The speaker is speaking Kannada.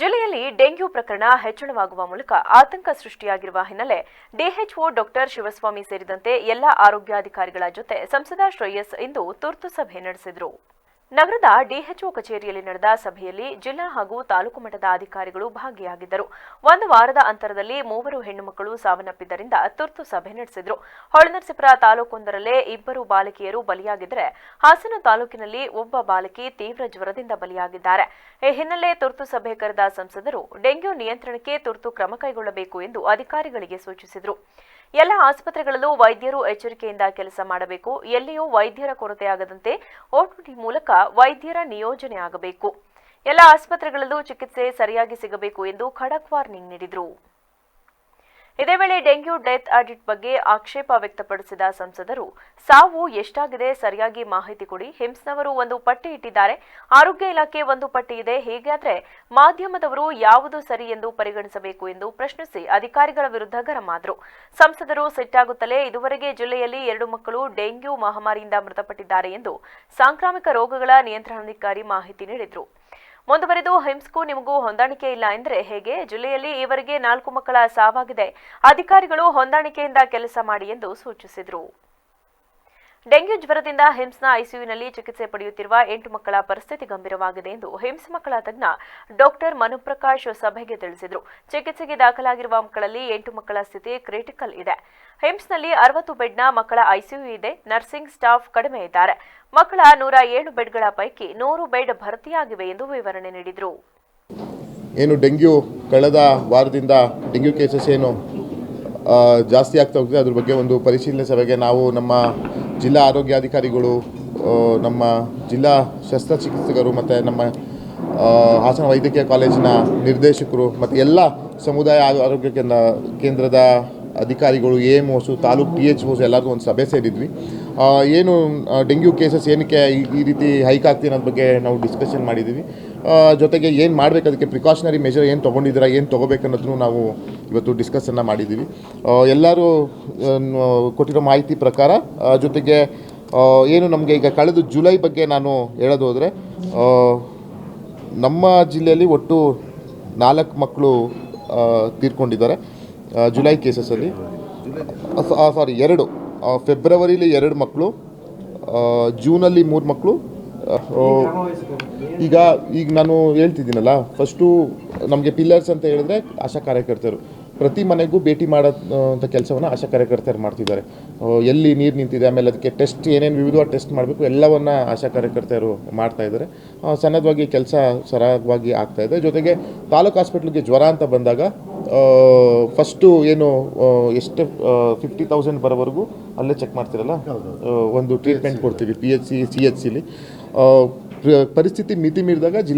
ಜಿಲ್ಲೆಯಲ್ಲಿ ಡೆಂಗ್ಯೂ ಪ್ರಕರಣ ಹೆಚ್ಚಳವಾಗುವ ಮೂಲಕ ಆತಂಕ ಸೃಷ್ಟಿಯಾಗಿರುವ ಹಿನ್ನೆಲೆ ಡಿಎಚ್ಒ ಡಾಕ್ಟರ್ ಶಿವಸ್ವಾಮಿ ಸೇರಿದಂತೆ ಎಲ್ಲ ಆರೋಗ್ಯಾಧಿಕಾರಿಗಳ ಜೊತೆ ಸಂಸದ ಶ್ರೇಯಸ್ ಇಂದು ತುರ್ತು ಸಭೆ ನಡೆಸಿದರು. ನಗರದ ಡಿಎಚ್ಒ ಕಚೇರಿಯಲ್ಲಿ ನಡೆದ ಸಭೆಯಲ್ಲಿ ಜಿಲ್ಲಾ ಹಾಗೂ ತಾಲೂಕು ಮಟ್ಟದ ಅಧಿಕಾರಿಗಳು ಭಾಗಿಯಾಗಿದ್ದರು. ಒಂದು ವಾರದ ಅಂತರದಲ್ಲಿ ಮೂವರು ಹೆಣ್ಣುಮಕ್ಕಳು ಸಾವನ್ನಪ್ಪಿದ್ದರಿಂದ ತುರ್ತು ಸಭೆ ನಡೆಸಿದರು. ಹೊಳೆನರಸೀಪುರ ತಾಲೂಕೊಂದರಲ್ಲೇ ಇಬ್ಬರು ಬಾಲಕಿಯರು ಬಲಿಯಾಗಿದ್ದರೆ ಹಾಸನ ತಾಲೂಕಿನಲ್ಲಿ ಒಬ್ಬ ಬಾಲಕಿ ತೀವ್ರ ಜ್ವರದಿಂದ ಬಲಿಯಾಗಿದ್ದಾರೆ. ಈ ಹಿನ್ನೆಲೆ ತುರ್ತು ಸಭೆ ಕರೆದ ಸಂಸದರು, ಡೆಂಗ್ಯೂ ನಿಯಂತ್ರಣಕ್ಕೆ ತುರ್ತು ಕ್ರಮ ಕೈಗೊಳ್ಳಬೇಕು ಎಂದು ಅಧಿಕಾರಿಗಳಿಗೆ ಸೂಚಿಸಿದರು. ಎಲ್ಲ ಆಸ್ಪತ್ರೆಗಳಲ್ಲೂ ವೈದ್ಯರು ಎಚ್ಚರಿಕೆಯಿಂದ ಕೆಲಸ ಮಾಡಬೇಕು. ಎಲ್ಲಿಯೂ ವೈದ್ಯರ ಕೊರತೆಯಾಗದಂತೆ ಓಟಿಟಿ ಮೂಲಕ ವೈದ್ಯರ ನಿಯೋಜನೆ ಆಗಬೇಕು. ಎಲ್ಲ ಆಸ್ಪತ್ರೆಗಳಲ್ಲೂ ಚಿಕಿತ್ಸೆ ಸರಿಯಾಗಿ ಸಿಗಬೇಕು ಎಂದು ಖಡಕ್ ವಾರ್ನಿಂಗ್ ನೀಡಿದರು. ಇದೇ ವೇಳೆ ಡೆಂಗ್ಯೂ ಡೆತ್ ಆಡಿಟ್ ಬಗ್ಗೆ ಆಕ್ಷೇಪ ವ್ಯಕ್ತಪಡಿಸಿದ ಸಂಸದರು, ಸಾವು ಎಷ್ಟಾಗಿದೆ ಸರಿಯಾಗಿ ಮಾಹಿತಿ ಕೊಡಿ. ಹಿಮ್ಸ್ನವರು ಒಂದು ಪಟ್ಟಿ ಇಟ್ಟಿದ್ದಾರೆ. ಆರೋಗ್ಯ ಇಲಾಖೆ ಒಂದು ಪಟ್ಟಿ ಇದೆ. ಹೀಗಾದ್ರೆ ಮಾಧ್ಯಮದವರು ಯಾವುದು ಸರಿ ಎಂದು ಪರಿಗಣಿಸಬೇಕು ಎಂದು ಪ್ರಶ್ನಿಸಿ ಅಧಿಕಾರಿಗಳ ವಿರುದ್ಧ ಗರಮಾದರು ಸಂಸದರು ಸಿಟ್ಟಾಗುತ್ತಲೇ ಇದುವರೆಗೆ ಜಿಲ್ಲೆಯಲ್ಲಿ ಎರಡು ಮಕ್ಕಳು ಡೆಂಗ್ಯೂ ಮಹಾಮಾರಿಯಿಂದ ಮೃತಪಟ್ಟಿದ್ದಾರೆ ಎಂದು ಸಾಂಕ್ರಾಮಿಕ ರೋಗಗಳ ನಿಯಂತ್ರಣಾಧಿಕಾರಿ ಮಾಹಿತಿ ನೀಡಿದರು. ಮುಂದುವರೆದು ಹಿಮ್ಸ್ಗೂ ನಿಮಗೂ ಹೊಂದಾಣಿಕೆ ಇಲ್ಲ ಎಂದ್ರೆ ಹೇಗೆ? ಜಿಲ್ಲೆಯಲ್ಲಿ ಈವರೆಗೆ ನಾಲ್ಕು ಮಕ್ಕಳ ಸಾವಾಗಿದೆ. ಅಧಿಕಾರಿಗಳು ಹೊಂದಾಣಿಕೆಯಿಂದ ಕೆಲಸ ಮಾಡಿ ಎಂದು ಸೂಚಿಸಿದರು. ಡೆಂಗ್ಯೂ ಜ್ವರದಿಂದ ಹಿಮ್ಸ್ನ ಐಸಿಯುನಲ್ಲಿ ಚಿಕಿತ್ಸೆ ಪಡೆಯುತ್ತಿರುವ ಎಂಟು ಮಕ್ಕಳ ಪರಿಸ್ಥಿತಿ ಗಂಭೀರವಾಗಿದೆ ಎಂದು ಹಿಮ್ಸ್ ಮಕ್ಕಳ ತಜ್ಞ ಡಾಕ್ಟರ್ ಮನುಪ್ರಕಾಶ್ ಸಭೆಗೆ ತಿಳಿಸಿದರು. ಚಿಕಿತ್ಸೆಗೆ ದಾಖಲಾಗಿರುವ ಮಕ್ಕಳಲ್ಲಿ ಎಂಟು ಮಕ್ಕಳ ಸ್ಥಿತಿ ಕ್ರಿಟಿಕಲ್ ಇದೆ. ಹಿಮ್ಸ್ನಲ್ಲಿ ಅರವತ್ತು ಬೆಡ್ನ ಮಕ್ಕಳ ಐಸಿಯು ಇದೆ. ನರ್ಸಿಂಗ್ ಸ್ಟಾಫ್ ಕಡಿಮೆ ಇದ್ದಾರೆ. ಮಕ್ಕಳ ನೂರ ಏಳು ಬೆಡ್ಗಳ ಪೈಕಿ ನೂರು ಬೆಡ್ ಭರ್ತಿಯಾಗಿವೆ ಎಂದು ವಿವರಣೆ ನೀಡಿದರು. ಏನು ಡೆಂಗ್ಯೂ ಕಳೆದ ವಾರದಿಂದ ಡೆಂಗ್ಯೂ ಕೇಸಸ್ ಏನು ಜಾಸ್ತಿ ಆಗ್ತಾ ಹೋಗ್ತದೆ ಅದ್ರ ಬಗ್ಗೆ ಒಂದು ಪರಿಶೀಲನೆ ಸಭೆಗೆ ನಾವು ನಮ್ಮ ಜಿಲ್ಲಾ ಆರೋಗ್ಯಾಧಿಕಾರಿಗಳು ನಮ್ಮ ಜಿಲ್ಲಾ ಶಸ್ತ್ರಚಿಕಿತ್ಸಕರು ಮತ್ತು ನಮ್ಮ ಹಾಸನ ವೈದ್ಯಕೀಯ ಕಾಲೇಜಿನ ನಿರ್ದೇಶಕರು ಮತ್ತು ಎಲ್ಲ ಸಮುದಾಯ ಆರೋಗ್ಯ ಕೇಂದ್ರ, ಕೇಂದ್ರದ ಅಧಿಕಾರಿಗಳು ಎ ಎಂ ಓಸು, ತಾಲೂಕು ಟಿ ಎಚ್ ಓಸ್ ಎಲ್ಲರಿಗೂ ಒಂದು ಸಭೆ ಸೇರಿದ್ವಿ. ಏನು ಡೆಂಗ್ಯೂ ಕೇಸಸ್ ಏನಕ್ಕೆ ಈ- ರೀತಿ ಹೈಕ್ ಆಗ್ತಿದೆ ಅನ್ನೋದ್ರ ಬಗ್ಗೆ ನಾವು ಡಿಸ್ಕಷನ್ ಮಾಡಿದ್ದೀವಿ ಜೊತೆಗೆ ಏನು ಮಾಡಬೇಕು ಅದಕ್ಕೆ ಪ್ರಿಕಾಷನರಿ ಮೆಷರ್ ಏನು ತೊಗೊಂಡಿದ್ದೀರಾ, ಏನು ತೊಗೋಬೇಕು ಅನ್ನೋದನ್ನು ನಾವು ಇವತ್ತು ಡಿಸ್ಕಸನ್ನು ಮಾಡಿದ್ದೀವಿ ಎಲ್ಲರೂ ಕೊಟ್ಟಿರೋ ಮಾಹಿತಿ ಪ್ರಕಾರ ಜೊತೆಗೆ ಏನು ನಮಗೆ ಈಗ ಕಳೆದ ಜುಲೈ ಬಗ್ಗೆ ನಾನು ಹೇಳೋದು ಹೋದರೆ ನಮ್ಮ ಜಿಲ್ಲೆಯಲ್ಲಿ ಒಟ್ಟು ನಾಲ್ಕು ಮಕ್ಕಳು ತೀರ್ಕೊಂಡಿದ್ದಾರೆ. ಜುಲೈ ಕೇಸಸಲ್ಲಿ ಸಾರಿ ಎರಡು. ಫೆಬ್ರವರಿಲಿ ಎರಡು ಮಕ್ಕಳು ಜೂನಲ್ಲಿ ಮೂರು ಮಕ್ಕಳು ಈಗ ಈಗ ನಾನು ಹೇಳ್ತಿದ್ದೀನಲ್ಲ ಫಸ್ಟು ನಮಗೆ ಪಿಲ್ಲರ್ಸ್ ಅಂತ ಹೇಳಿದ್ರೆ ಆಶಾ ಕಾರ್ಯಕರ್ತರು ಪ್ರತಿ ಮನೆಗೂ ಭೇಟಿ ಮಾಡೋ ಅಂತ ಕೆಲಸವನ್ನು ಆಶಾ ಕಾರ್ಯಕರ್ತರು ಮಾಡ್ತಿದ್ದಾರೆ. ಎಲ್ಲಿ ನೀರು ನಿಂತಿದೆ, ಆಮೇಲೆ ಅದಕ್ಕೆ ಟೆಸ್ಟ್ ಏನೇನು ವಿವಿಧವಾದ ಟೆಸ್ಟ್ ಮಾಡಬೇಕು, ಎಲ್ಲವನ್ನ ಆಶಾ ಕಾರ್ಯಕರ್ತರು ಮಾಡ್ತಾ ಇದ್ದಾರೆ. ಕೆಲಸ ಸರಾಗವಾಗಿ ಆಗ್ತಾಯಿದೆ ಜೊತೆಗೆ ತಾಲೂಕು ಹಾಸ್ಪಿಟ್ಲಿಗೆ ಜ್ವರ ಅಂತ ಬಂದಾಗ ಫಸ್ಟು ಏನು ಎಷ್ಟು ಫಿಫ್ಟಿ ತೌಸಂಡ್ ಬರೋವರೆಗೂ ಅಲ್ಲೇ ಚೆಕ್ ಮಾಡ್ತಿರಲ್ಲ? ಒಂದು ಟ್ರೀಟ್ಮೆಂಟ್ ಕೊಡ್ತೀವಿ P H C C H ಸಿಲಿ ಪರಿಸ್ಥಿತಿ ಮಿತಿ ಮೀರಿದಾಗ ಜಿಲ್ಲಾ